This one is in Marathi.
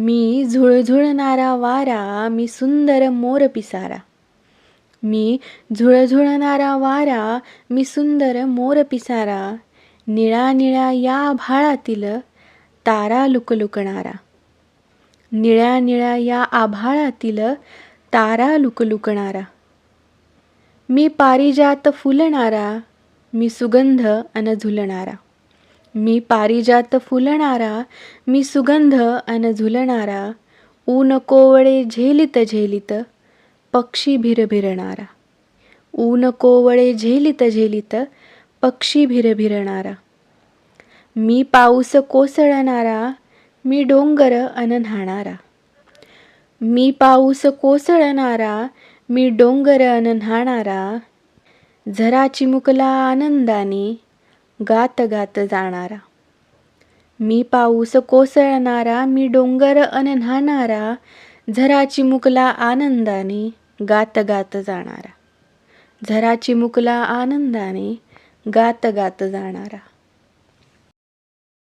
मी झुळझुळणारा वारा मी सुंदर मोर पिसारा. मी झुळझुळणारा वारा मी सुंदर मोर पिसारा. निळा निळा या आभाळातील तारा लुकलुकणारा. निळ्या निळ्या या आभाळातील तारा लुकलुकणारा. मी पारिजात फुलणारा मी सुगंध अन झुलणारा. मी पारिजात फुलणारा मी सुगंध अन झुलणारा ऊन कोवळे झेलित झेलित पक्षी भिरभिरणारा. ऊन कोवळे झेलित झेलित पक्षी भिरभिरणारा. मी पाऊस कोसळणारा मी डोंगर अन न्हाणारा. मी पाऊस कोसळणारा मी डोंगर अन न्हाणारा. झरा चिमुकला आनंदाने गात गात जाणारा. मी पाऊस कोसळणारा मी डोंगर अन न्हाणारा झरा चिमुकला आनंदाने गात गात जाणारा. झरा चिमुकला आनंदाने गात गात जाणारा.